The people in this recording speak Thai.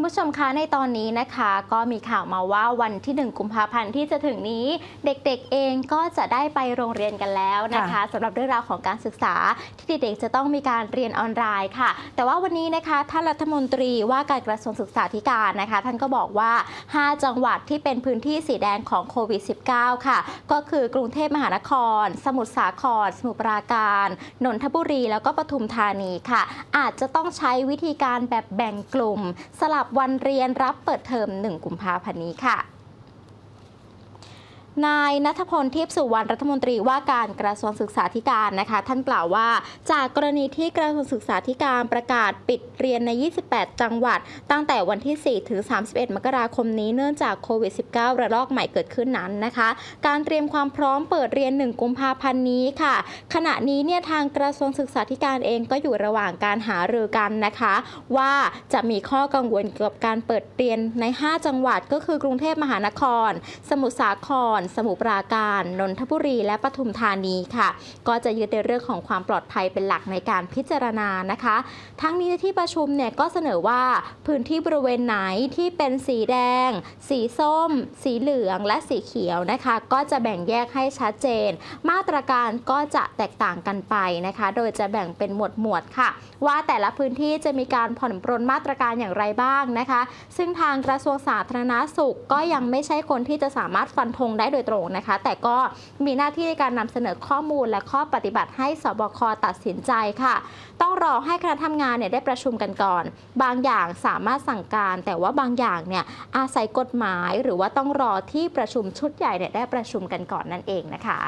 คุณผู้ชมคะในตอนนี้นะคะ ก็มีข่าวมาว่าวันที่ 1 กุมภาพันธ์ที่จะถึงนี้ เด็กๆเองก็จะได้ไปโรงเรียนกันแล้วนะคะสำหรับเรื่องราวของการศึกษาที่เด็กๆจะต้องมีการเรียนออนไลน์ค่ะ แต่ว่าวันนี้นะคะท่านรัฐมนตรีว่าการกระทรวงศึกษาธิการนะคะ ท่านก็บอกว่า 5 จังหวัดที่เป็นพื้นที่สีแดงของโควิด -19 ค่ะ ก็คือกรุงเทพมหานคร สมุทรสาคร สมุทรปราการนนทบุรีแล้วก็ปทุมธานีค่ะ อาจจะต้องใช้วิธีการแบบแบ่งกลุ่ม สลับวันเรียนรับเปิดเทอม 1 กุมภาพันธ์นี้ค่ะ นายนัทพลทิพย์สุวรรณรัฐมนตรีว่าการกระทรวงศึกษาธิการนะคะ ท่านกล่าวว่า จากกรณีที่กระทรวงศึกษาธิการประกาศปิดเรียนใน 28 จังหวัด ตั้งแต่วันที่ 4 ถึง 31 มกราคมนี้เนื่องจากโควิด -19 ระลอกใหม่เกิดขึ้นนั้นนะคะ การเตรียมความพร้อมเปิดเรียน 1 กุมภาพันธ์นี้ค่ะ ขณะนี้เนี่ยทางกระทรวงศึกษาธิการเองก็อยู่ระหว่างการหารือกันนะคะ ว่าจะมีข้อกังวลเกี่ยวกับการเปิดเรียนใน 5 จังหวัดก็คือกรุงเทพมหานคร สมุทรสาครสมุปราการ นนทบุรี และปทุมธานีค่ะ ก็จะยึดในเรื่องของความปลอดภัยเป็นหลักในการพิจารณานะคะ ทั้งนี้ที่ประชุมเนี่ยก็เสนอว่าพื้นที่บริเวณไหนที่เป็นสีแดง สีส้ม สีเหลืองและสีเขียวนะคะ ก็จะแบ่งแยกให้ชัดเจน มาตรการก็จะแตกต่างกันไปนะคะ โดยจะแบ่งเป็นหมวดหมวดค่ะ ว่าแต่ละพื้นที่จะมีการผ่อนปรนมาตรการอย่างไรบ้างนะคะ ซึ่งทางกระทรวงสาธารณาสุขก็ยังไม่ใช่คนที่จะสามารถฟันธงได้โดยตรงนะคะ แต่ก็มีหน้าที่ในการนำเสนอข้อมูลและข้อปฏิบัติให้สบคตัดสินใจค่ะ ต้องรอให้คณะทำงานเนี่ยได้ประชุมกันก่อน บางอย่างสามารถสั่งการ แต่ว่าบางอย่างเนี่ยอาศัยกฎหมาย หรือว่าต้องรอที่ประชุมชุดใหญ่เนี่ยได้ประชุมกันก่อนนั่นเองนะคะ